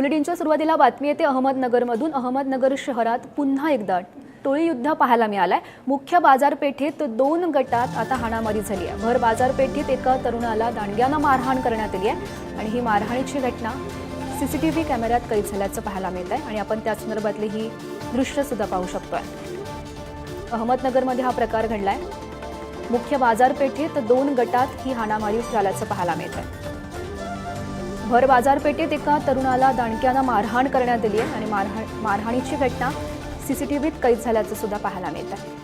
बुलेटिनच्या सुरुवातीला बातमी येते अहमदनगरमधून. अहमदनगर शहरात पुन्हा एकदा टोळी युद्ध पाहायला मिळालंय. मुख्य बाजारपेठेत दोन गटात आता हाणामारी झाली आहे. भर बाजारपेठेत एका तरुणाला दांडग्यानं मारहाण करण्यात आली आहे आणि ही मारहाणीची घटना सीसीटीव्ही कॅमेऱ्यात कैद झाल्याचं पाहायला मिळत आहे आणि आपण त्या संदर्भातली ही दृश्य सुद्धा पाहू शकतोय. अहमदनगरमध्ये हा प्रकार घडलाय. मुख्य बाजारपेठेत दोन गटात ही हाणामारी झाल्याचं पाहायला मिळत आहे भर बाजारपेठेत एका तरुणाला दांडक्यानं मारहाण करण्यात आली आहे आणि मारहाण मारहाणीची घटना सीसीटीव्हीत कैद झाल्याचं सुद्धा पाहायला मिळत आहे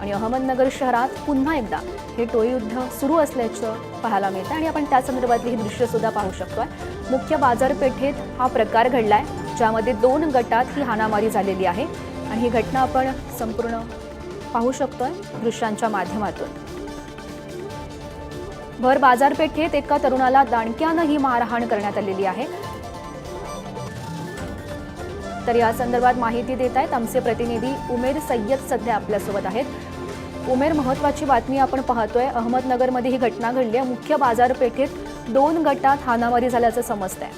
आणि अहमदनगर शहरात पुन्हा एकदा हे टोळी युद्ध सुरू असल्याचं पाहायला मिळतं आणि आपण त्या संदर्भातली ही दृश्य सुद्धा पाहू शकतोय. मुख्य बाजारपेठेत हा प्रकार घडलाय ज्यामध्ये दोन गटात ही हाणामारी झालेली आहे. आणि ही घटना आपण संपूर्ण पाहू शकतोय दृश्यांच्या माध्यमातून. भर बाजारपेठेत एका तरुणाला दाणक्यानं ही मारहाण करण्यात आलेली आहे. तर या संदर्भात माहिती देत आहेत आमचे प्रतिनिधी उमेर सय्यद सध्या आपल्यासोबत आहेत. उमेर महत्वाची बातमी आपण पाहतोय. अहमदनगरमध्ये ही घटना घडली आहे. मुख्य बाजारपेठेत दोन गटात हानामारी झाल्याचं समजतंय.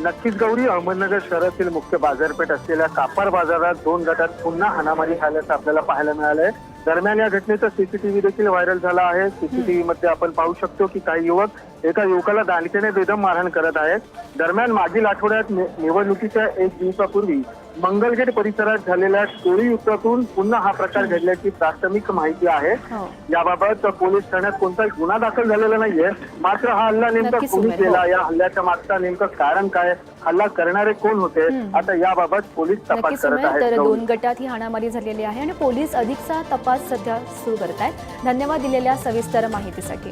नक्कीच गौरी अहमदनगर शहरातील मुख्य बाजारपेठ असलेल्या कापार बाजारात दोन गटात पुन्हा हाणामारी झाल्याचं आपल्याला पाहायला मिळालंय. दरम्यान या घटनेचा सीसीटीव्ही देखील व्हायरल झाला आहे. सीसीटीव्ही मध्ये आपण पाहू शकतो की काही युवक एका युवकाला दांडकेने बेदम मारहाण करत आहेत दरम्यान मागील आठवड्यात निवडणुकीच्या एक दिवसापूर्वी मंगलगेट परिसरात झालेल्या टोळी युद्धातून पुन्हा हा प्रकार घडल्याची प्राथमिक माहिती आहे. हो. याबाबत पोलीस ठाण्यात कोणताही गुन्हा दाखल झालेला नाहीये. मात्र हा हल्ला नेमका कोणी. केला? या हल्ल्याच्या मागचा नेमकं कारण काय? हल्ला करणारे कोण होते? आता याबाबत पोलीस तपास करत आहेत. दोन गटात ही हाणामारी झालेली आहे आणि पोलीस अधिकचा तपास सध्या सुरू करत आहेत. धन्यवाद दिलेल्या सविस्तर माहितीसाठी.